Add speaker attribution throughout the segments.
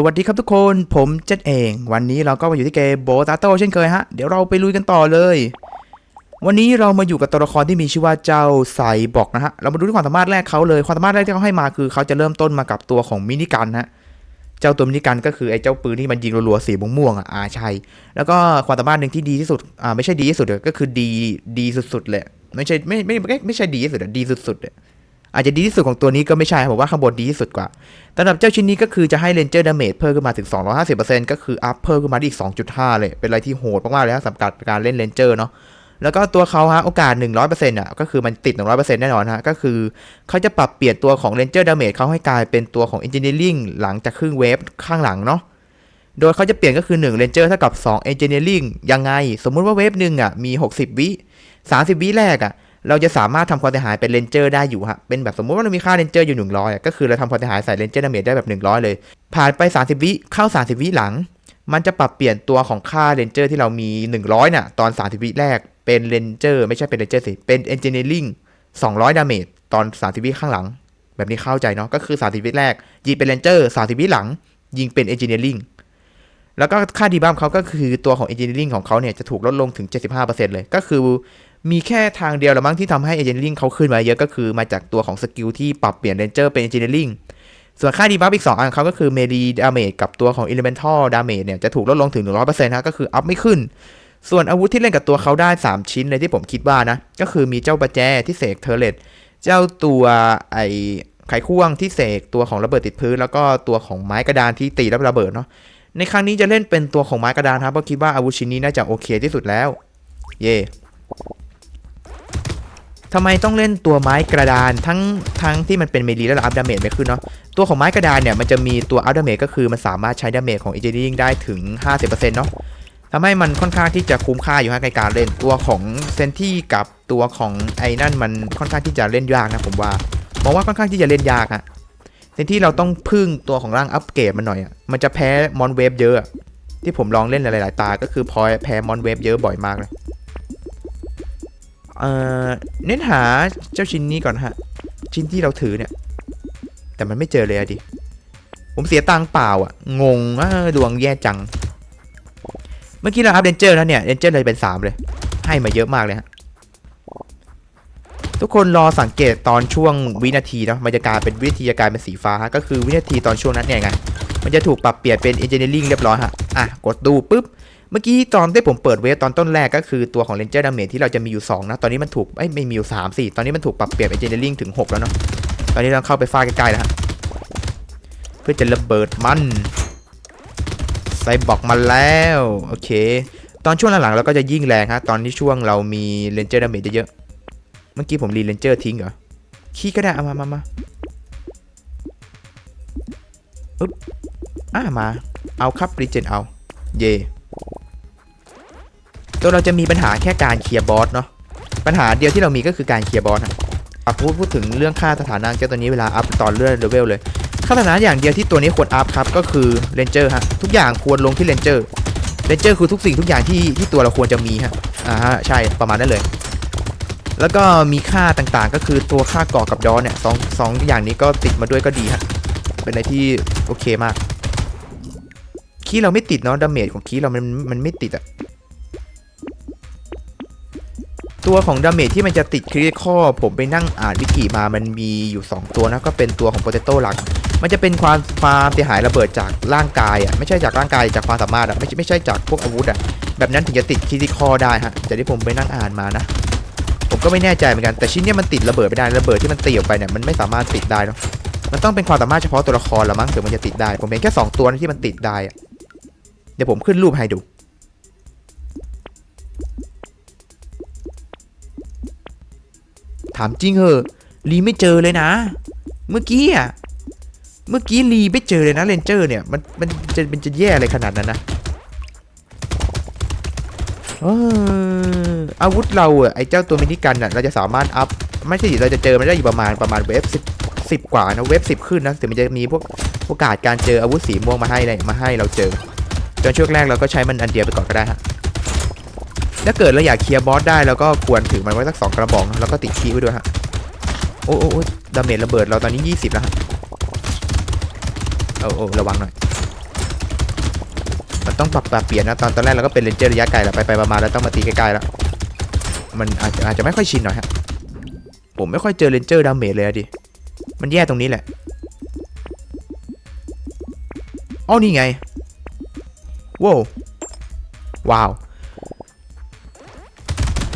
Speaker 1: สวัสดีครับทุกคน ผมเจษเอง วันนี้เราก็มาอยู่ที่เกมโบตาโตเช่นเคยฮะ เดี๋ยวเราไปลุยกันต่อเลย วันนี้เรามาอยู่กับตัวละครที่มีชื่อว่าเจ้าไซบอกนะฮะ เรามาดูที่ความสามารถแรกเขาเลย ความสามารถแรกที่เขาให้มาคือเขาจะเริ่มต้นมากับตัวของมินิกันฮะ เจ้าตัวมินิกันก็คือไอ้เจ้าปืนที่มันยิงรัวๆสีม่วงๆอะอาใช่แล้วก็ความสามารถหนึ่งที่ดีที่สุด อ่าไม่ใช่ดีที่สุดก็คือดีดีสุดๆเลย ไม่ใช่ไม่ไม่ไม่ใช่ดีที่สุดดีสุดๆ อาจจะดีที่สุดของตัวนี้ก็ไม่ใช่ผมว่าข้างบนดีที่สุดกว่าสำหรับเจ้าชิ้นนี้ก็คือจะให้เรนเจอร์ดาเมจเพิ่มขึ้นมาถึง 250%ก็คืออัพเพิ่มขึ้นมาอีก 2.5 เลย เป็นอะไรที่โหดมากๆเลยนะสำหรับการเล่นเรนเจอร์เนาะแล้วก็ตัวเขาฮะโอกาส 100%อะก็คือมันติด 100%แน่นอนฮะก็คือเขาจะปรับเปลี่ยนตัวของเรนเจอร์ดาเมจเขาให้กลายเป็นตัวของ Engineering หลังจากครึ่งเวฟข้างหลังเนาะโดยเขาจะเปลี่ยนก็คือ 1 Ranger เท่ากับ 2 Engineering ยังไง สมมุติว่าเวฟหนึ่งอะมี 60 วิ 30 วิแรกอะ เราจะสามารถทำความเสียหายเป็นเรนเจอร์ได้อยู่ฮะ เป็นแบบสมมติว่าเรามีค่าเรนเจอร์อยู่ 100อะก็คือเราทำความเสียหายใส่เรนเจอร์ดาเมจได้แบบ 100 เลย ผ่านไป 30 วิเข้า 30 วิหลัง มันจะปรับเปลี่ยนตัวของค่าเรนเจอร์ที่เรามี 100น่ะตอน 30 วิแรกเป็นเรนเจอร์ไม่ใช่เป็นเรนเจอร์สิ เป็นเอนจิเนียริง200 ดาเมจตอน 30 วิข้างหลัง แบบนี้เข้าใจเนาะ ก็คือ 30 วิแรกยิงเป็นเรนเจอร์ 30 วิหลัง ยิงเป็นเอนจิเนียริงแล้วก็ค่าดีบัฟเขาก็คือตัวของ Engineering ของเขาเนี่ยจะถูกลดลงถึง 75%เลย ก็คือ มีแค่ทางเดียวละมั้งที่ทำให้ Engineering เขาขึ้นมาเยอะก็คือมาจากตัวของสกิลที่ปรับเปลี่ยน Ranger เป็น Engineering ส่วนค่าดีบัฟอีก2อันเขาก็คือ Melee Damage กับตัวของ Elemental Damage เนี่ยจะถูกลดลงถึง 100%นะก็คืออัพไม่ขึ้น ส่วนอาวุธที่เล่นกับตัวเขาได้ 3 ชิ้นเลยที่ผมคิดว่านะ ก็คือมีเจ้าประแจที่เสกเทอร์เลตเจ้าตัวไอไขควงที่เสกตัวของระเบิดติดพื้น แล้วก็ตัวของไม้กระดานที่ตีแล้วระเบิดเนาะในครั้งนี้จะเล่นเป็นตัวของไม้กระดานครับเพราะคิดว่าอาวุธชิ้นนี้น่าจะโอเคที่สุดแล้ว เย่ ทำไมต้องเล่นตัวไม้กระดานทั้งทั้งที่มันเป็นเมลีและอัพดาเมจไม่ขึ้นเนาะตัวของไม้กระดานเนี่ยมันจะมีตัวอัพดาเมจก็คือมันสามารถใช้ดาเมจของ Engineering ได้ถึง 50%เนาะทำให้มันค่อนข้างที่จะคุ้มค่าอยู่ฮะในการเล่นตัวของเซนที่กับตัวของไอ้นั่นมันค่อนข้างที่จะเล่นยากนะผมว่ามองว่าค่อนข้างที่จะเล่นยากฮะในที่เราต้องพึ่งตัวของร่างอัปเกรดมันหน่อยอะมันจะแพ้มอนเวฟเยอะอะที่ผมลองเล่นหลายๆตา ก็คือพอแพ้มอนเวฟเยอะบ่อยมากเลย เอ่อเน้นหาเจ้าชิ้นนี้ก่อนฮะ ชิ้นที่เราถือเนี่ย แต่มันไม่เจอเลยอะดิ ผมเสียตังเปล่าอะงงอะดวงแย่จัง เมื่อกี้เราอัพเดนเจอร์แล้วเนี่ยเดนเจอร์เลยเป็น 3 เลย ให้มาเยอะมากเลยฮะ ทุกคนรอสังเกตตอนช่วงวินาทีเนาะมันจะกลายเป็นวินาทีจะกลายเป็นสีฟ้าฮะก็คือวินาทีตอนช่วงนั้นเนี่ยไงมันจะถูกปรับเปลี่ยนเป็น engineering เรียบร้อยฮะ อะ กดดูปุ๊บ เมื่อกี้ตอนที่ผมเปิดเวฟตอนต้นแรกก็คือตัวของ ranger damage ที่เราจะมีอยู่ 2 นะ ตอนนี้มันถูกเอ้ไม่มีอยู่3สิตอนนี้มันถูกปรับเปลี่ยน engineering ถึง 6 แล้วเนาะตอนนี้เราเข้าไปฟาดใกล้ๆแล้วฮะเพื่อจะระเบิดมันใส่บอกมาแล้วโอเค ตอนช่วงหลังๆเราก็จะยิ่งแรงฮะตอนที่ช่วงเรามี ranger damage เยอะเมื่อกี้ผมรีเลนเจอร์ทิ้งเหรอขี้ก็ได้เอามามามาอึ๊บอ่ามาเอาครับรีเจนเอาเย่ ตัวเราจะมีปัญหาแค่การเคลียร์บอสเนาะปัญหาเดียวที่เรามีก็คือการเคลียร์บอสอะพูดพูดถึงเรื่องค่าสถานะเจ้าตัวนี้เวลาอัพตอนเลื่อนเลเวลเลยค่าสถานะอย่างเดียวที่ตัวนี้ควรอัพครับก็คือเรนเจอร์ฮะทุกอย่างควรลงที่เรนเจอร์เรนเจอร์คือทุกสิ่งทุกอย่างที่ที่ตัวเราควรจะมีฮะอ่าฮะใช่ประมาณนั้นเลย แล้วก็มีค่าต่างๆ ก็คือตัวค่าเกาะกับดอนเนี่ยสองสองอย่างนี้ก็ติดมาด้วยก็ดีฮะเป็นอะไรที่โอเคมาก คีย์เราไม่ติดเนาะดาเมจของคีย์เรามันมันไม่ติดอะ ตัวของดาเมจที่มันจะติดคริติคอผมไปนั่งอ่านวิกิมามันมีอยู่ 2 ตัวนะก็เป็นตัวของโปเตโต้หลัก มันจะเป็นความความเสียหายระเบิดจากร่างกายอะไม่ใช่จากร่างกายจากความสามารถอะไม่ใช่ไม่ใช่จากพวกอาวุธอะแบบนั้นถึงจะติดคริติคอได้ฮะแต่ที่ผมไปนั่งอ่านมานะ ผมก็ไม่แน่ใจเหมือนกันแต่ชิ้นเนี้ยมันติดระเบิดไม่ได้ระเบิดที่มันตีออกไปเนี่ยมันไม่สามารถติดได้เนาะมันต้องเป็นความสามารถเฉพาะตัวละครละมั้งถึงมันจะติดได้ ผมเห็นแค่ 2 ตัวที่มันติดได้อะเดี๋ยวผมขึ้นรูปให้ดู ถามจริงเหอะรีไม่เจอเลยนะ เมื่อกี้อะเมื่อกี้รีไม่เจอเลยนะเรนเจอร์เนี่ยมันมันจะมันจะแย่อะไรขนาดนั้นนะอาวุธเราอะไอเจ้าตัวมินิกันอะเราจะสามารถอัพไม่ใช่เราจะเจอมันได้อยู่ประมาณประมาณเวฟสิบสิบกว่านะเวฟสิบขึ้นนะถึงมันจะมีพวกโอกาสการเจออาวุธสีม่วงมาให้เลยมาให้เราเจอจนช่วงแรกเราก็ใช้มันอันเดียวไปก่อนก็ได้ฮะ ถ้าเกิดเราอยากเคลียร์บอสได้เราก็ควรถือมันไว้สักสองกระบอกแล้วก็ติดคีไว้ด้วยฮะโอ้โอ้โอ้ดาเมจระเบิดเราตอนนี้ยี่สิบแล้วฮะโอ้โอ้ระวังหน่อยมันต้องปรับปรับเปลี่ยนนะตอนตอนแรกเราก็เป็นเลนเจอร์ระยะไกลแล้วไปไปมาแล้วต้องมาตีใกล้ๆแล้วมันอาจจะอาจจะไม่ค่อยชินหน่อยฮะผมไม่ค่อยเจอเลนเจอร์ดาเมจเลยอะดิมันแย่ตรงนี้แหละอ้อนี่ไงว้าวว้าว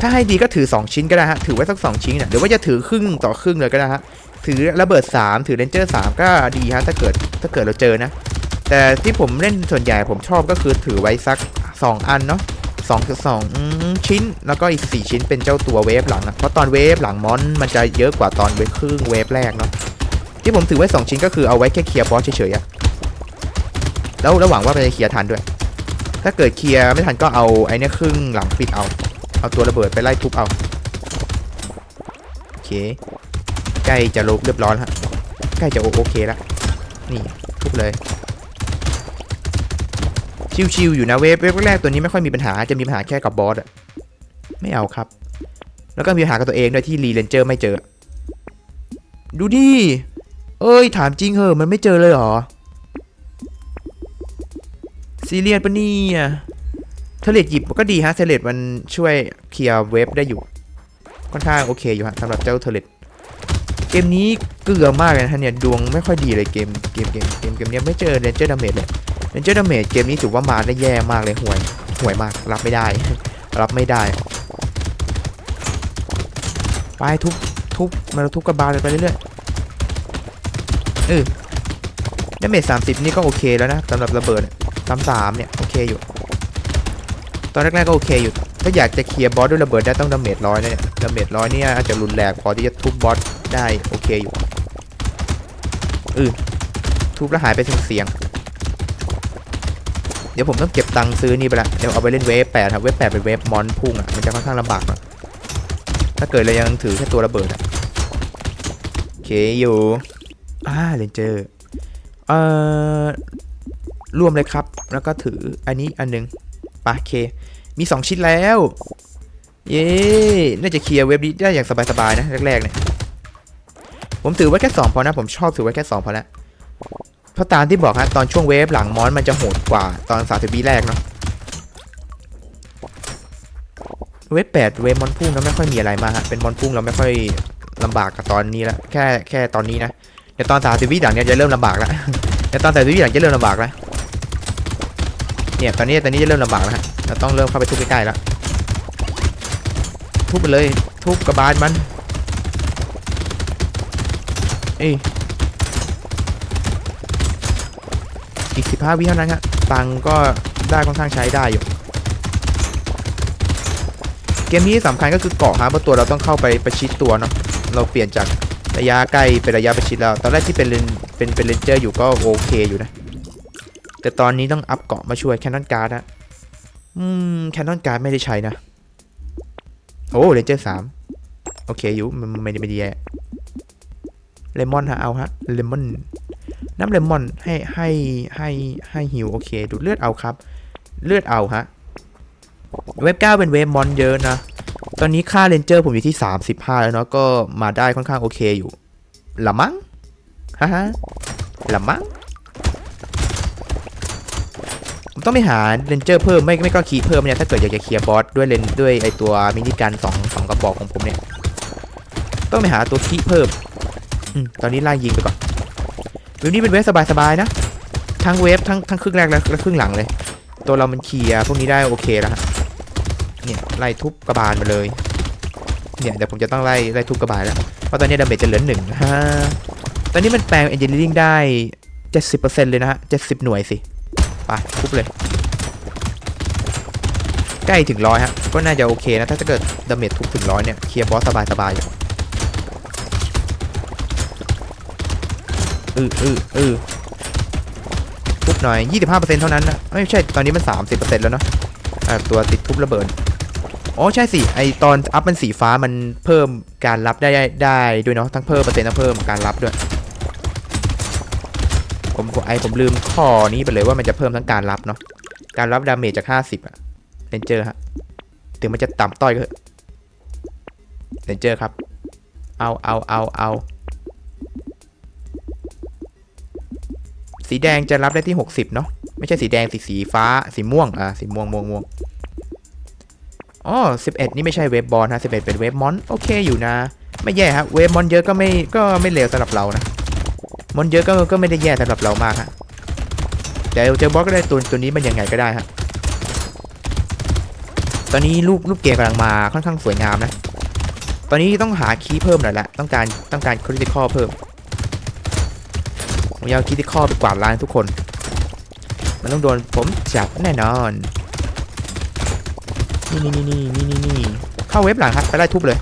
Speaker 1: ถ้าให้ดีก็ถือ 2 ชิ้นก็ได้ฮะ ถือไว้สัก 2 ชิ้นเนี่ยหรือว่าจะถือครึ่งต่อครึ่งเลยก็ได้ฮะ ถือระเบิด 3 ถือเลนเจอร์3ก็ดีฮะ ถ้าเกิดถ้าเกิดเราเจอนะ แต่ที่ผมเล่นส่วนใหญ่ผมชอบก็คือถือไว้สัก 2 อันเนาะสองสองอืมชิ้น แล้วก็อีก 4 ชิ้นเป็นเจ้าตัวเวฟหลังนะ เพราะตอนเวฟหลังมอนมันจะเยอะกว่าตอนเวฟครึ่งเวฟแรกเนาะ ที่ผมถือไว้ 2 ชิ้นก็คือเอาไว้แค่เคลียร์บอสเฉยๆอะแล้วระหว่างว่าจะเคลียร์ทันด้วย ถ้าเกิดเคลียร์ไม่ทันก็เอาไอ้นี่ครึ่งหลังปิดเอา เอาตัวระเบิดไปไล่ทุบเอา โอเค ใกล้จะลุกเรียบร้อยแล้วฮะใกล้จะโอโอเคแล้ว นี่ทุบเลย ชิวๆอยู่นะเวฟเวฟแรกตัวนี้ไม่ค่อยมีปัญหา จะมีปัญหาแค่กับบอสอะไม่เอาครับ แล้วก็มีปัญหากับตัวเองด้วยที่รีเลนเจอร์ไม่เจอ ดูดิ เอ้ย ถามจริงเหอะมันไม่เจอเลยเหรอซีเรียสปะเนี่ย เทเลตหยิบก็ดีฮะเทเลตมันช่วยเคลียร์เวฟได้อยู่ ค่อนข้างโอเคอยู่ฮะสำหรับเจ้าเทเลตเกมนี้เกลือมากเลยนะฮะเนี่ยดวงไม่ค่อยดีเลยเกมเกมเกมเกมเกมเนี้ยไม่เจอเรนเจอร์ดาเมจเลยเรนเจอร์ดาเมจเกมนี้ถือว่ามาได้แย่มากเลยห่วยห่วยมากรับไม่ได้ รับไม่ได้ไปทุบทุบมาทุบกระบาลไปเรื่อยๆเออดาเมจสามสิบนี่ก็โอเคแล้วนะสำหรับระเบิดสามสามเนี่ยโอเคอยู่ ตอนแรกๆก็โอเคอยู่ ถ้าอยากจะเคลียร์บอสด้วยระเบิดได้ต้องดาเมจร้อยนะเนี่ยดาเมจร้อยเนี่ยอาจจะรุนแรงพอที่จะทุบบอสได้โอเคอยู่เออทุบแล้วหายไปเสียง เดี๋ยวผมต้องเก็บตังค์ซื้อนี่ไปละเดี๋ยวเอาไปเล่นเวฟแปดครับเวฟแปดเป็นเวฟมอนพุ่งอะมันจะค่อนข้างลำบากหน่อยถ้าเกิดเรายังถือแค่ตัวระเบิดอะโอเคอยู่อ่าเลนเจอร์เอ่อรวมเลยครับ แล้วก็ถืออันนี้อันหนึง ปะโอเค มี 2 ชิ้นแล้ว เย้น่าจะเคลียร์เว็บนี้ได้อย่างสบายๆนะแรกๆเนี่ยผมถือไว้แค่2พอนะผมชอบถือไว้แค่2พอแล้วเพราะตามที่บอกฮะตอนช่วงเวฟหลังมอนมันจะโหดกว่าตอนสาสิบวิแรกเนาะเวฟแปดเวฟมอนพุ่งแล้วไม่ค่อยมีอะไรมาฮะเป็นมอนพุ่งเราไม่ค่อยลำบากกับตอนนี้ละแค่แค่ตอนนี้นะเดี๋ยวตอนสาสิบวิหลังเนี่ยจะเริ่มลำบากแล้วเดี๋ยวตอนสาสิบวิหลังจะเริ่มลำบากแล้ว เนี่ยตอนนี้ตอนนี้จะเริ่มลำบากแล้วฮะเราต้องเริ่มเข้าไปทุบใกล้ๆแล้วทุบไปเลยทุบกระบาลมันเอ้ยอีกสิบห้าวิเท่านั้นฮะตังก็ได้ค่อนข้างใช้ได้อยู่ เกมนี้สำคัญก็คือเกาะฮะเพราะตัวเราต้องเข้าไปประชิดตัวเนาะเราเปลี่ยนจากระยะใกล้เป็นระยะประชิดแล้ว ตอนแรกที่เป็นเลนเป็นเป็นเลนเจอร์อยู่ก็โอเคอยู่นะ แต่ตอนนี้ต้องอัพเกาะมาช่วยแคนนอนการ์ดอะอืมแคนนอนการ์ดไม่ได้ใช้นะ โอ้เลนเจอร์สามโอเคอยู่มันไม่ได้ไม่ด้แย่เลมอนฮะเอาฮะเลมอนน้ำเลมอนให้ให้ให้ให้ฮิวโอเค ดูดเลือดเอาครับ เลือดเอาฮะเว็บเก้าเป็นเว็บมอนเยอะนะ ตอนนี้ค่าเลนเจอร์ผมอยู่ที่ 35 แล้วเนาะก็มาได้ค่อนข้างโอเคอยู่ละมั้งฮ่าฮ่าละมั้ง ผมต้องไปหาเลนเจอร์เพิ่มไม่ไม่ก็คีเพิ่มเนี่ยถ้าเกิดอยากจะเคลียร์บอสด้วยเลนด้วยไอตัวมินิกันสองสองกระบอกของผมเนี่ย ต้องไปหาตัวคีเพิ่มอตอนนี้ไล่ยิงไปก่อนเวฟนี้เป็นเวฟสบายๆนะ ทั้งเวฟทั้งทั้งครึ่งแรกและและครึ่งหลังเลย ตัวเรามันเคลียร์พวกนี้ได้โอเคแล้วฮะเนี่ยไล่ทุบกระบาลมาเลยเนี่ยเดี๋ยวผมจะต้องไล่ไล่ทุบกระบาลแล้วเพราะตอนนี้ดาเมจจะเหลือหนึ่งฮะตอนนี้มันแปลงเอนจิเนียริงได้70%เลยนะฮะ70หน่วยสิ ไปทุบเลย ใกล้ถึงร้อยฮะ ก็น่าจะโอเคนะ ถ้าจะเกิดดาเมจทุบถึงร้อยเนี่ย เคลียร์บอสสบายๆอยู่อืออืออือทุบหน่อย 25%เท่านั้นนะ ไม่ใช่ ตอนนี้มัน 30%แล้วเนาะตัวติดทุบระเบิด อ๋อใช่สิ ไอตอนอัพเป็นสีฟ้ามันเพิ่มการรับได้ได้ด้วยเนาะ ทั้งเพิ่มเปอร์เซ็นต์ทั้งเพิ่มการรับด้วย ผมไอผมลืมข้อนี้ไปเลยว่ามันจะเพิ่มทั้งการรับเนาะการรับดาเมจจาก 50อะเรนเจอร์ฮะถึงมันจะต่ำต้อยก็เถอะเรนเจอร์ครับ เอาเอาเอาเอาสีแดงจะรับได้ที่ 60 เนาะไม่ใช่สีแดงสีสีฟ้าสีม่วงอ่าสีม่วงม่วงม่วงอ๋อ11 นี่ไม่ใช่เวฟบอลนะ11 เป็นเวฟมอนโอเคอยู่นะ ไม่แย่ฮะเวฟมอนเยอะก็ไม่ก็ไม่เลวสำหรับเรานะ มอนเยอะก็ก็ไม่ได้แย่สำหรับเรามากฮะแต่เจอบอสก็ได้ตัวตัวนี้มันยังไงก็ได้ฮะตอนนี้รูปรูปเกมกำลังมาค่อนข้างสวยงามนะ ตอนนี้ต้องหาคีย์เพิ่มหน่อยละต้องการต้องการคริติคอเพิ่มผมจะเอาคริติคอไปกวาดล้างทุกคน มันต้องโดนผมจับแน่นอน นี่นี่นี่นี่นี่นี่เข้าเว็บหลังครับไปไล่ทุบเลย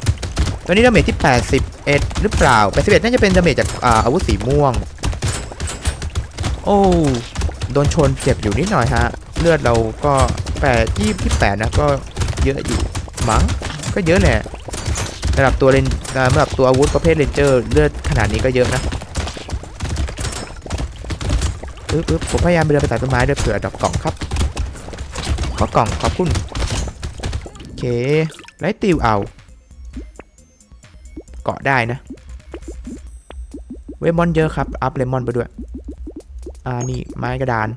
Speaker 1: ตอนนี้ดาเมจที่ 81 หรือเปล่า 81 น่าจะเป็นดาเมจจากอาอาวุธสีม่วง โอ้ โดนชนเจ็บอยู่นิดหน่อยฮะ เลือดเราก็ 8 28 นะ ก็เยอะอยู่ มั้ง ก็เยอะแหละระดับตัวเลนอ่าระดับตัวอาวุธประเภทเรนเจอร์เลือดขนาดนี้ก็เยอะนะอึ๊บอึ๊บผมพยายามไปเดินไปตัดต้นไม้ด้วยเผื่อดอกกล่องครับขอกล่องขอบคุณ โอเคไลท์ติวเอาาะได้นะ เวมอนเยอะครับ อัพเลมอนไปด้วย อ่า นี่ไม้กระดาน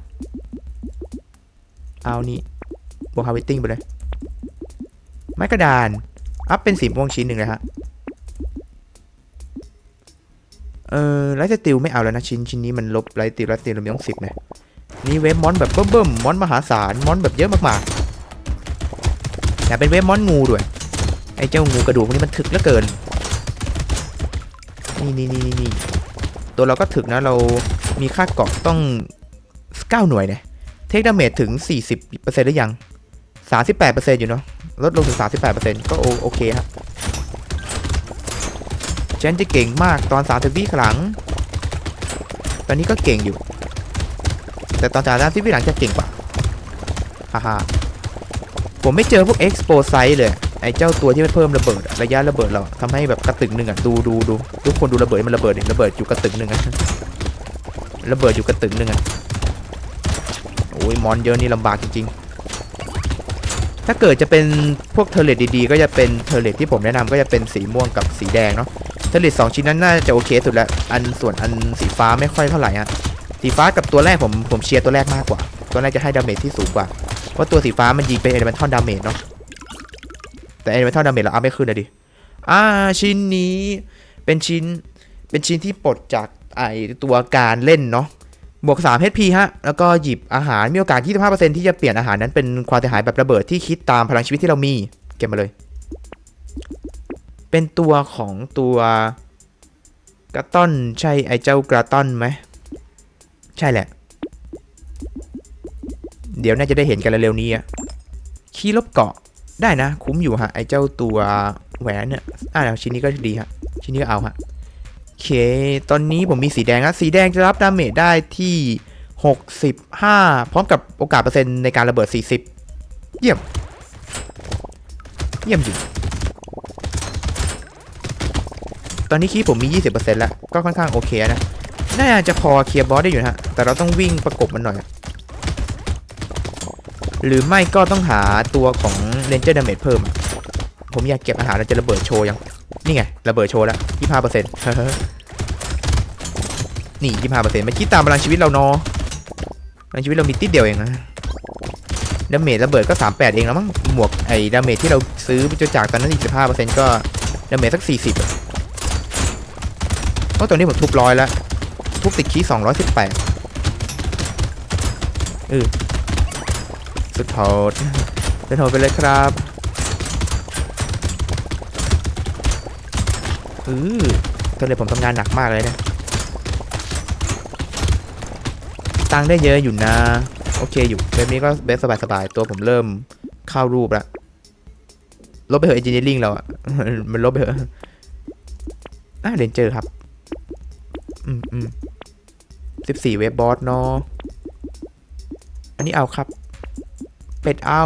Speaker 1: เอานี่บวกฮาวิตติ้งไปเลย ไม้กระดาน อัพเป็นสีม่วงชิ้นหนึ่งเลยฮะ เออไลท์สติลไม่เอาแล้วนะ ชิ้นชิ้นนี้มันลบไลท์ติลไลท์ติลเรามีต้องสิบนะนี่เวฟมอนแบบเบิ่มๆมอนมหาศาลมอนแบบเยอะมากๆแต่เป็นเวฟมอนงูด้วยไอ้เจ้างูกระดูกพวกนี้มันถึกเหลือเกิน นี่นี่นี่นี่ตัวเราก็ถึกนะเรามีค่าเกาะต้อง 9 หน่วยเนี่ยเทคดาเมจถึง 40%หรือยัง 38%อยู่เนาะลดลงถึง 38%ก็โอโอเคครับฉันจะเก่งมากตอน 30 วิครั้ง ตอนนี้ก็เก่งอยู่ แต่ตอนจาก30วิหลังจะเก่งกว่าฮ่าฮ่าผมไม่เจอพวก Expo Size เลย ไอ้เจ้าตัวที่มันเพิ่มระเบิดระยะระเบิดเราทำให้แบบกระตึกหนึ่งอะดูดูดูทุกคนดูระเบิดมันระเบิดดิระเบิดอยู่กระตึกหนึ่งอะระเบิดอยู่กระตึกหนึ่งอะโอ้ยมอนเยอะนี่ลำบากจริงๆ ถ้าเกิดจะเป็นพวกเทเลตดีๆ ก็จะเป็นเทเลตที่ผมแนะนำก็จะเป็นสีม่วงกับสีแดงเนาะเทเลตสองชิ้นนั้นน่าจะโอเคสุดแล้วอันส่วนอันสีฟ้าไม่ค่อยเท่าไหร่ฮะสีฟ้ากับตัวแรกผมผมเชียร์ตัวแรกมากกว่า ตัวแรกจะให้ดาเมจที่สูงกว่าเพราะตัวสีฟ้ามันยิงเป็นเอเลเมนทัลดาเมจเนาะ แต่เอเลเมนทัลดาเมจเราอัพไม่ขึ้นเลยดิ อ่าชิ้นนี้เป็นชิ้นเป็นชิ้นที่ปลดจากไอตัวการเล่นเนาะบวก3 HP ฮะ แล้วก็หยิบอาหาร มีโอกาส 25%ที่จะเปลี่ยนอาหารนั้นเป็นความเสียหายแบบระเบิดที่คิดตามพลังชีวิตที่เรามี เก็บมาเลย เป็นตัวของตัวกระต้อนใช่ไอเจ้ากระต้อนไหม ใช่แหละ เดี๋ยวน่าจะได้เห็นกันเร็วๆนี้อะขี้ลบเกาะ ได้นะ คุ้มอยู่ฮะ ไอ้เจ้าตัวแหวนเนี่ยอ่าชิ้นนี้ก็ดีฮะ ชิ้นนี้ก็เอาฮะโอเค ตอนนี้ผมมีสีแดงนะสีแดงจะรับดาเมจได้ที่ 65 พร้อมกับโอกาสเปอร์เซ็นต์ในการระเบิด 40 เยี่ยม เยี่ยมจริงตอนนี้คีผมมี 20%แล้ว ก็ค่อนข้างโอเคนะ น่าจะพอเคลียร์บอสได้อยู่นะฮะ แต่เราต้องวิ่งประกบมันหน่อย หรือไม่ก็ต้องหาตัวของเรนเจอร์ดาเมจเพิ่ม ผมอยากเก็บอาหารแล้วจะระเบิดโชว์ยัง นี่ไง ระเบิดโชว์แล้ว25เปอร์เซ็นต์นี่25เปอร์เซ็นต์มันคิดตามพลังชีวิตเราเนาะพลังชีวิตเรามีติดเดียวเองนะดาเมจระเบิดก็ 38 เองแล้วมั้งหมวกไอ้ดาเมจที่เราซื้อจจากตอนนั้นอีก15เปอร์เก็ดาเมจสัก 40อะเพราะตอนนี้ผมทุบร้อยแล้ว ทุบติดคีย์218เออ สุดโหดสุดโหดไปเลยครับเออก็เลยผมทำงานหนักมากเลยเนี่ยตังได้เยอะอยู่นะ โอเคอยู่แบบนี้ก็เบสสบายๆตัวผมเริ่มเข้ารูปล้วลบไปเถอะเอนจิเนียริ่งเราอะมันลบไปเถอะอะเรนเจอร์ครับ อืมอืมสิบสี่เว็บบอสเนาะอันนี้เอาครับ เป็ดเอา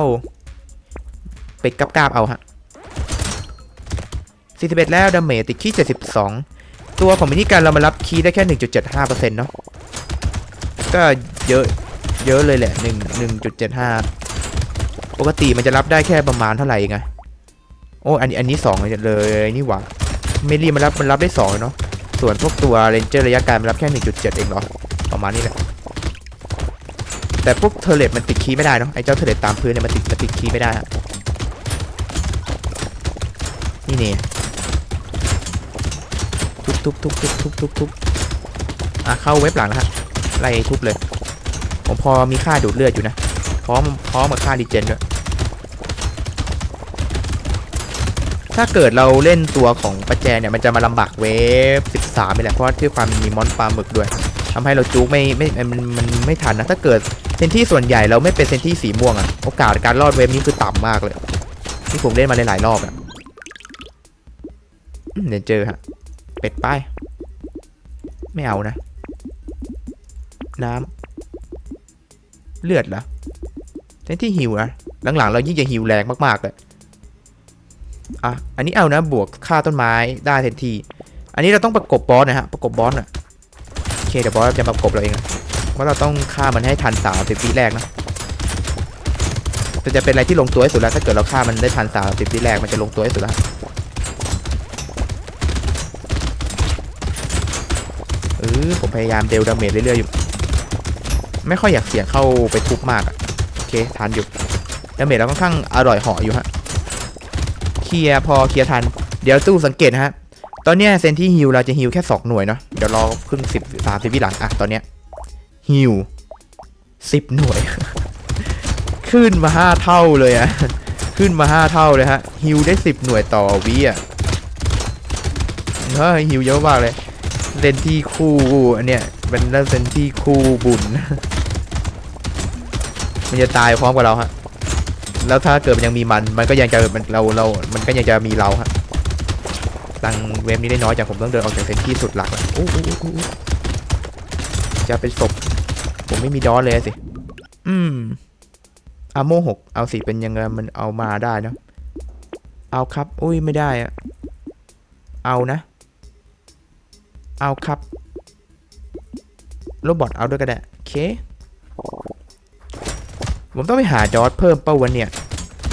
Speaker 1: เป็ดกับกาบเอาฮะ41 แล้วดาเมจติดคีย์72 ตัวของมินิการเรามารับคีย์ได้แค่ 1.75%เนาะก็เยอะเยอะเลยแหละหนึ่งหนึ่งจุดเจ็ดห้าปกติมันจะรับได้แค่ประมาณเท่าไหร่ไงโอ้อันนี้อันนี้สองเลยนี่หว่าเมลี่มันรับมันรับได้สองเนาะส่วนพวกตัวเรนเจอร์ระยะไกลมันรับแค่หนึ่งจุดเจ็ดเองเหรอประมาณนี้แหละ แต่พวกเทเลตมันติดคีย์ไม่ได้เนาะไอ้เจ้าเทเลตตามพื้นเนี่ยมันติดมันติดคีย์ไม่ได้นี่เนี่ยทุบทุบทุบทุบทุบทุบทุบอะเข้าเว็บหลังนะฮะไล่ทุบเลย ผมพอมีค่าดูดเลือดอยู่นะพร้อมพร้อมกับค่าดีเจนด้วยถ้าเกิดเราเล่นตัวของประแจเนี่ยมันจะมาลำบากเวฟ 13นี่แหละเพราะว่าด้วยความมีมอนปลาหมึกด้วยทำให้เราจู๊กไม่ไม่มันมันไม่ทันนะถ้าเกิด เซนที่ส่วนใหญ่เราไม่เป็นเซนที่สีม่วงอะโอกาสการรอดเวฟนี้คือต่ำมากเลยที่ผมเล่นมาหลายรอบอะเดี๋ยวเจอฮะ เป็ดป้ายไม่เอานะ น้ำเลือดเหรอเซนที่ฮิวนะหลังๆเรายิ่งจะฮิวแรงมากๆเลยอะอันนี้เอานะบวกค่าต้นไม้ได้เซนที่อันนี้เราต้องประกบบอสนะฮะประกบบอสน่ะโอเคเดี๋ยวบอสจะประกบเราเองนะ ว่าเราต้องฆ่ามันให้ทันสามสิบวิแรกนะจะเป็นอะไรที่ลงตัวที่สุดแล้ว ถ้าเกิดเราฆ่ามันได้ทันสามสิบวิแรกมันจะลงตัวที่สุดแล้วเออผมพยายามเดลดาเมจเรื่อยๆอยู่ ไม่ค่อยอยากเสี่ยงเข้าไปทุบมากอะโอเคทันอยู่ดาเมจเราค่อนข้างอร่อยเหาะอยู่ฮะเคลียร์พอเคลียร์ทัน เดี๋ยวตู้สังเกตนะฮะ ตอนเนี้ยเซนที่ฮิวเราจะฮิวแค่2หน่วยเนาะเดี๋ยวรอครึ่งสิบสามสิบวิหลังอะตอนเนี้ย ฮิวสิบหน่วย ขึ้นมาห้าเท่าเลยอะขึ้นมาห้าเท่าเลยฮะฮิวได้สิบหน่วยต่อวิอะเฮ้ยฮิวเยอะมากเลยเซนที่คู่อันเนี้ยเป็นเซนที่คู่บุญมันจะตายพร้อมกับเราฮะแล้วถ้าเกิดมันยังมีมัน มันก็ยังจะมันเราเรา มันก็ยังจะมีเราฮะตังเวฟนี้ได้น้อยจากผมต้องเดินออกจากเซนที่สุดหลักแล้วจะเป็นศพ ผมไม่มีดอสเลยสิ อืมอาโมหกเอาสิเป็นยังไงมันเอามาได้นะ เอาครับ อุ้ยไม่ได้อะเอานะ เอาครับโรบอทเอาด้วยก็ได้โอเค ผมต้องไปหาจอร์ดเพิ่มเป้าวันเนี่ย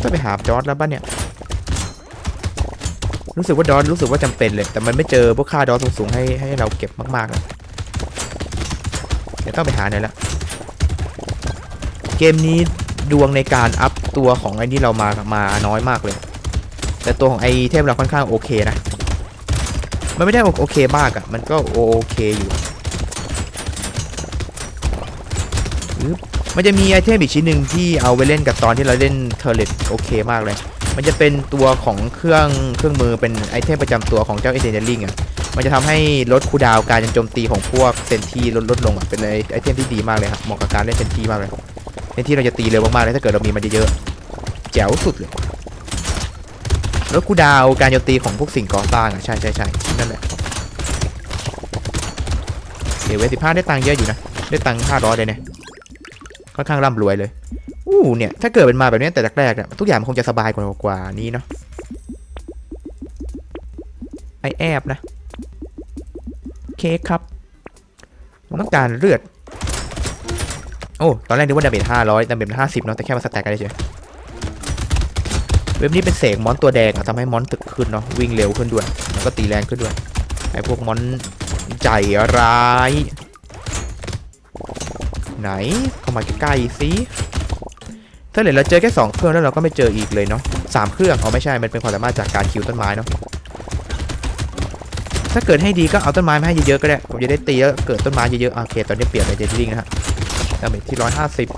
Speaker 1: ต้องไปหาจอร์ดแล้วบ้านเนี่ย รู้สึกว่าดอสรู้สึกว่าจำเป็นเลย แต่มันไม่เจอพวกค่าดอสสูงๆให้ให้เราเก็บมากๆเลยเดี๋ยวต้องไปหาหน่อยละ เกมนี้ดวงในการอัพตัวของไอ้นี่เรามามาน้อยมากเลย แต่ตัวของไอเทมเราค่อนข้างโอเคนะ มันไม่ได้โอเคมากอะ่ะ มันก็โอเคอยู่มันจะมีไอเทมอีกชิ้นหนึ่งที่เอาไปเล่นกับตอนที่เราเล่นเทอร์เลตโอเคมากเลย มันจะเป็นตัวของเครื่องเครื่องมือเป็นไอเทมประจำตัวของเจ้าเอเซนเดลิงอะ มันจะทำให้ลดคูดาวการโจมตีของพวกเซนทีลดลดลงอะ เป็นไอไอเทมที่ดีมากเลยครับ เหมาะกับการเล่นเซนทีมากเลย เซนที่เราจะตีเร็วมากๆเลยถ้าเกิดเรามีมันเยอะๆแจ๋วสุดเลยลดคูดาวการโจมตีของพวกสิ่งก่อสร้างอะใช่ใช่ใช่นั่นแหละเดี๋ยวเวสิบห้าได้ตังค์เยอะอยู่นะได้ตังค์ห้าร้อยเลยเนี่ยค่อนข้างร่ำรวยเลยอู้เนี่ยถ้าเกิดเป็นมาแบบนี้แต่แรกๆเนี่ยทุกอย่างมันคงจะสบายกว่ากว่านี้เนาะไอแอบนะ เค้กครับผมต้องการเลือด โอ้ ตอนแรกนึกว่าดาเมจห้าร้อยดาเมจห้าสิบเนาะ แต่แค่มาสแต็กกันเฉยเว็บนี้เป็นเสกมอนตัวแดงทำให้มอนตึกขึ้นเนาะ วิ่งเร็วขึ้นด้วย แล้วก็ตีแรงขึ้นด้วย ไอพวกมอนใจร้าย ไหน เข้ามาใกล้ๆสิถ้าเหลือเราเจอแค่2เครื่องแล้วเราก็ไม่เจออีกเลยเนาะสามเครื่องเอาไม่ใช่ มันเป็นความสามารถจากการคิวต้นไม้เนาะถ้าเกิดให้ดีก็เอาต้นไม้มาให้เยอะๆก็ได้ ผมจะได้ตีแล้วเกิดต้นไม้เยอะๆโอเค ตอนนี้เปลี่ยนไปเจนลิงนะฮะ ดาเมจที่ร้อยห้าสิบ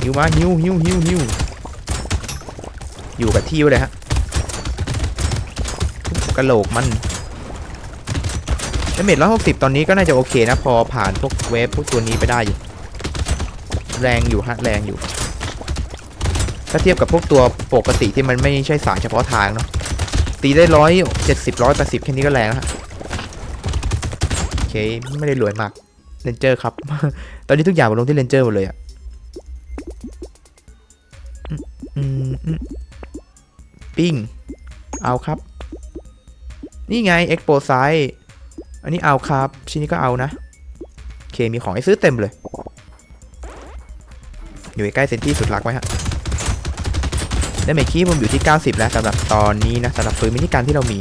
Speaker 1: ฮิวมาฮิวฮิวฮิวฮิวอยู่กับที่เลยฮะกระโหลกมันดาเมจร้อยหกสิบตอนนี้ก็น่าจะโอเคนะ พอผ่านพวกเวฟพวกตัวนี้ไปได้อยู่ แรงอยู่ฮะแรงอยู่ ถ้าเทียบกับพวกตัวปกติที่มันไม่ใช่สายเฉพาะทางเนาะตีได้ร้อยเจ็ดสิบร้อยแปดสิบแค่นี้ก็แรงแล้วฮะโอเคไม่ได้รวยมาก เรนเจอร์ครับ ตอนนี้ทุกอย่างมาลงที่เรนเจอร์หมดเลยอะปิ้ง เอาครับ นี่ไงเอ็กโปไซอันนี้เอาครับ ชิ้นนี้ก็เอานะ เคมีของให้ซื้อเต็มเลย อยู่ใกล้เซนที่สุดหลักไว้ฮะได้เมจคีผมอยู่ที่ 90 แล้วสำหรับตอนนี้นะสำหรับปืนมินิกันที่เรามี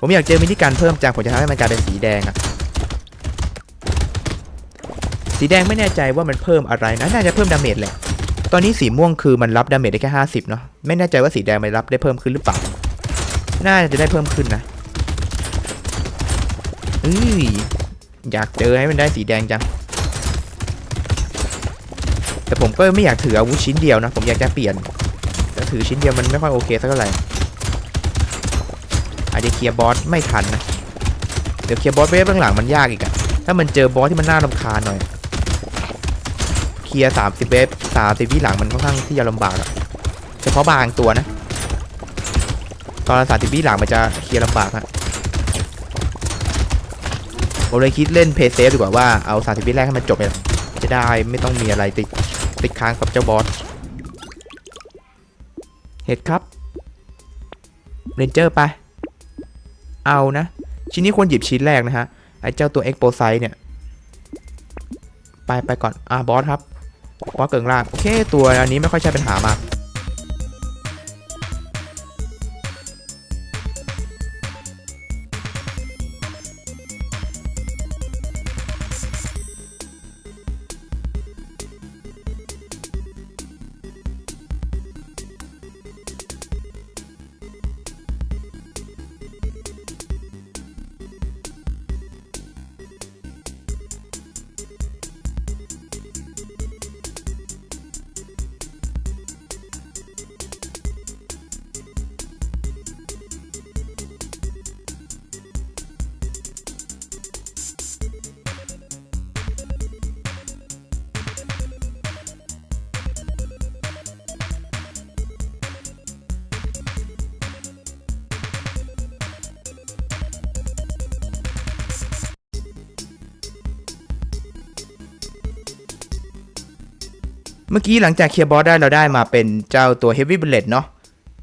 Speaker 1: ผมอยากเจอมินิกันเพิ่มจังผมจะทำให้มันกลายเป็นสีแดงอะ สีแดงไม่แน่ใจว่ามันเพิ่มอะไรนะ น่าจะเพิ่มดาเมจแหละ ตอนนี้สีม่วงคือมันรับดาเมจได้แค่ 50 เนาะ ไม่แน่ใจว่าสีแดงมันรับได้เพิ่มขึ้นหรือเปล่า น่าจะได้เพิ่มขึ้นนะเอ้ยอยากเจอให้มันได้สีแดงจัง แต่ผมก็ไม่อยากถืออาวุธชิ้นเดียวนะ ผมอยากจะเปลี่ยนแต่ถือชิ้นเดียวมันไม่ค่อยโอเคสักเท่าไหร่ อาจจะเคลียร์บอสไม่ทันนะ เดี๋ยวเคลียร์บอสเวฟข้างหลังมันยากอีกอะถ้ามันเจอบอสที่มันน่ารำคาญหน่อย ลียร์สามสิบเวฟสามสิบวิหลังมันค่อนข้างที่จะลำบากอะเฉพาะบางตัวนะ ตอนสามสิบวิหลังมันจะเคลียร์ลำบากฮะผมเลยคิดเล่นเพย์เซฟดีกว่าว่าเอาสามสิบวิแรกให้มันจบไปเลยจะได้ไม่ต้องมีอะไรติดติดค้างกับเจ้าบอสเห็ดครับเรนเจอร์ไป เอานะ ชิ้นนี้ควรหยิบชิ้นแรกนะฮะ ไอ้เจ้าตัว e x p o s i เนี่ย ไปไปก่อน อะบอสครับ ว่าเกิงล่างโอเค ตัวอันนี้ไม่ค่อยใช่ปัญหามาก เมื่อกี้หลังจากเคลียร์บอสได้เราได้มาเป็นเจ้าตัว Heavy Bullet เนาะ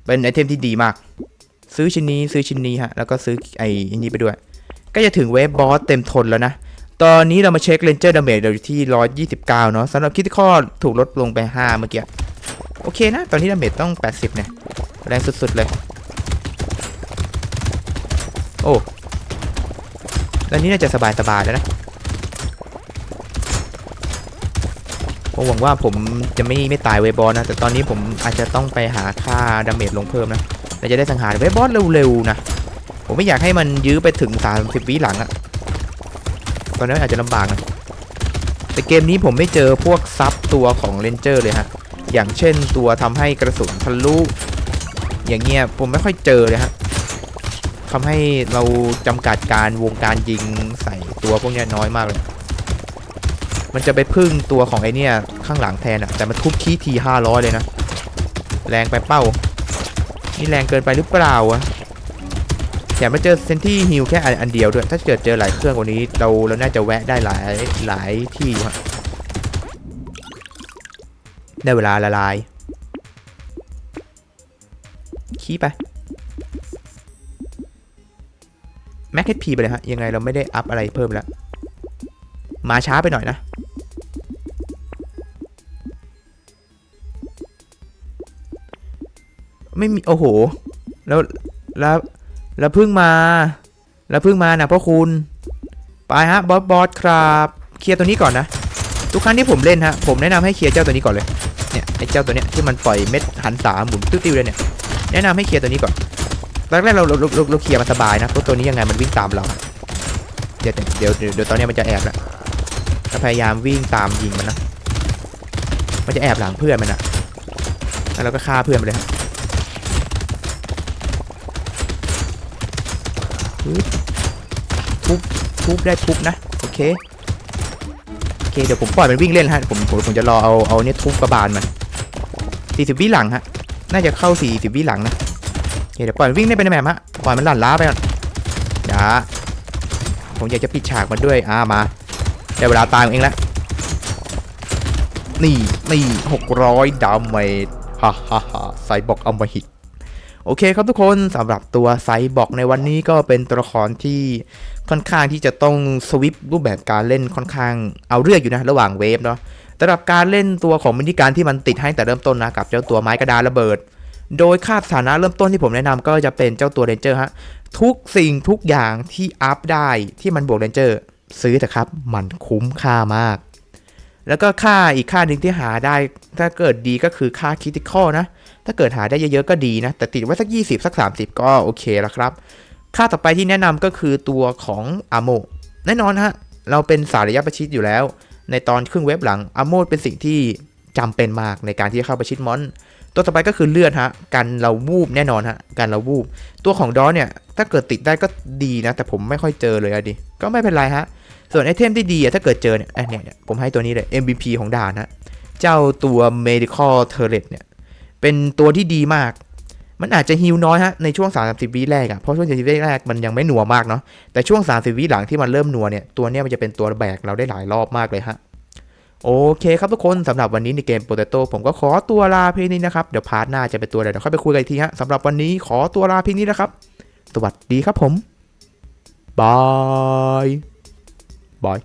Speaker 1: เป็นไอเทมที่ดีมาก ซื้อชิ้นนี้ซื้อชิ้นนี้ฮะ แล้วก็ซื้อไอ้นี้ไปด้วย ก็จะถึงเวฟบอสเต็มทนแล้วนะ ตอนนี้เรามาเช็ค Ranger Damage เราอยู่ที่ 129 เนาะสำหรับคิดข้อถูกลดลงไป 5 เมื่อกี้โอเคนะ ตอนนี้ดาเมจต้อง 80 เนี่ย แรงสุด ๆ เลย โอ้แล้วนี้น่าจะสบายๆแล้วนะ ผมหวังว่าผมจะไม่ไม่ตายเวบอสนะ แต่ตอนนี้ผมอาจจะต้องไปหาค่าดาเมจลงเพิ่มนะเราจะได้สังหารเวบอสเร็วๆนะ ผมไม่อยากให้มันยื้อไปถึง 30วิหลังอะตอนนั้นอาจจะลำบากนะ แต่เกมนี้ผมไม่เจอพวกซับตัวของเลนเจอร์เลยฮะ อย่างเช่นตัวทำให้กระสุนทะลุ อย่างเงี้ยผมไม่ค่อยเจอเลยฮะทำให้เราจำกัดการวงการยิงใส่ตัวพวกนี้น้อยมากเลย มันจะไปพึ่งตัวของไอเนี่ยข้างหลังแทนอะแต่มันทุบคีทีห้าร้อยเลยนะ แรงไปเป้า นี่แรงเกินไปหรือเปล่าอะแถมมาเจอเซนที่ฮิลแค่อันเดียวด้วย ถ้าเกิดเจอหลายเครื่องกว่านี้ เราเราน่าจะแวะได้หลายหลายที่ฮะได้เวลาละลาย ขี้ไป แม็กเฮดพีไปเลยฮะ ยังไงเราไม่ได้อัพอะไรเพิ่มแล้ว มาช้าไปหน่อยนะ ไม่มี โอ้โห แล้วแล้วแล้วเพิ่งมา แล้วเพิ่งมานะพ่อคุณ ไปฮะบอสบอสครับ เคลียร์ตัวนี้ก่อนนะ ทุกครั้งที่ผมเล่นฮะ ผมแนะนำให้เคลียร์เจ้าตัวนี้ก่อนเลย เนี่ยไอ้เจ้าตัวเนี้ยที่มันปล่อยเม็ดหันสามหมุนติ้วๆเลยเนี่ย แนะนำให้เคลียร์ตัวนี้ก่อนแรกๆเราเราเราเราเคลียร์มันสบายนะเพราะตัวนี้ยังไงมันวิ่งตามเรา เดี๋ยวเดี๋ยวเดี๋ยวตอนนี้มันจะแอบแล้ว ถ้าพยายามวิ่งตามยิงมันนะ มันจะแอบหลังเพื่อนมันอะแล้วเราก็ฆ่าเพื่อนไปเลยฮะฮึบทุบทุบได้ทุบนะ โอเค โอเค เดี๋ยวผมปล่อยมันวิ่งเล่นฮะ ผมผมผมจะรอเอาเอาเนี่ยทุบกระบาลมัน40วิหลังฮะ น่าจะเข้า40วิหลังนะโอเคเดี๋ยวปล่อยมันวิ่งได้ไปในแมปฮะ ปล่อยมันหลั่นล้าไปก่อนอย่าผมอยากจะปิดฉากมันด้วย อ่ามา ได้เวลาตายของเองแล้วนี่นี่หกร้อยดาเมจฮ่าฮ่าฮ่าไซบอร์กอมหิตโอเคครับทุกคนสำหรับตัวไซบอร์กในวันนี้ก็เป็นตัวละครที่ค่อนข้างที่จะต้องสวิปรูปแบบการเล่นค่อนข้างเอาเรื่องอยู่นะระหว่างเวฟเนาะสำหรับการเล่นตัวของมินิการที่มันติดให้แต่เริ่มต้นนะกับเจ้าตัวไม้กระดานระเบิด โดยค่าสถานะเริ่มต้นที่ผมแนะนำก็จะเป็นเจ้าตัวเรนเจอร์ฮะทุกสิ่งทุกอย่างที่อัพได้ที่มันบวกเรนเจอร์ ซื้อเถอะครับ มันคุ้มค่ามาก แล้วก็ค่าอีกค่าหนึ่งที่หาได้ ถ้าเกิดดีก็คือค่าคิติคอนะ ถ้าเกิดหาได้เยอะๆก็ดีนะ แต่ติดไว้สัก 20 สัก 30 ก็โอเคแล้วครับ ค่าต่อไปที่แนะนำก็คือตัวของอาโมแน่นอนฮะ เราเป็นสายระยะประชิดอยู่แล้ว ในตอนครึ่งเว็บหลังอาโมเป็นสิ่งที่จำเป็นมากในการที่จะเข้าประชิดมอน ตัวต่อไปก็คือเลือดฮะ กันเราวูบแน่นอนฮะ กันเราวูบ ตัวของดอเนี่ย ถ้าเกิดติดได้ก็ดีนะ แต่ผมไม่ค่อยเจอเลยอะดิ ก็ไม่เป็นไรฮะ ส่วนไอเทมที่ดีอะถ้าเกิดเจอเนี่ยเนี่ยเนี่ยผมให้ตัวนี้เลย MVP ของด่านฮะเจ้าตัว medical turret เนี่ย เป็นตัวที่ดีมาก มันอาจจะฮิวน้อยฮะ ในช่วง 30 วิแรกอะเพราะช่วง30วิแรกมันยังไม่หนัวมากเนาะแต่ช่วง 30 วิหลังที่มันเริ่มหนัวเนี่ย ตัวเนี้ยมันจะเป็นตัวแบกเราได้หลายรอบมากเลยฮะโอเคครับทุกคนสำหรับวันนี้ในเกม Potato ผมก็ขอตัวลาเพียงนี้นะครับ เดี๋ยวพาร์ทหน้าจะเป็นตัวอะไรเดี๋ยวค่อยไปคุยกันอีกทีฮะสำหรับวันนี้ขอตัวลาเพียงนี้นะครับ สวัสดีครับผมบาย บาย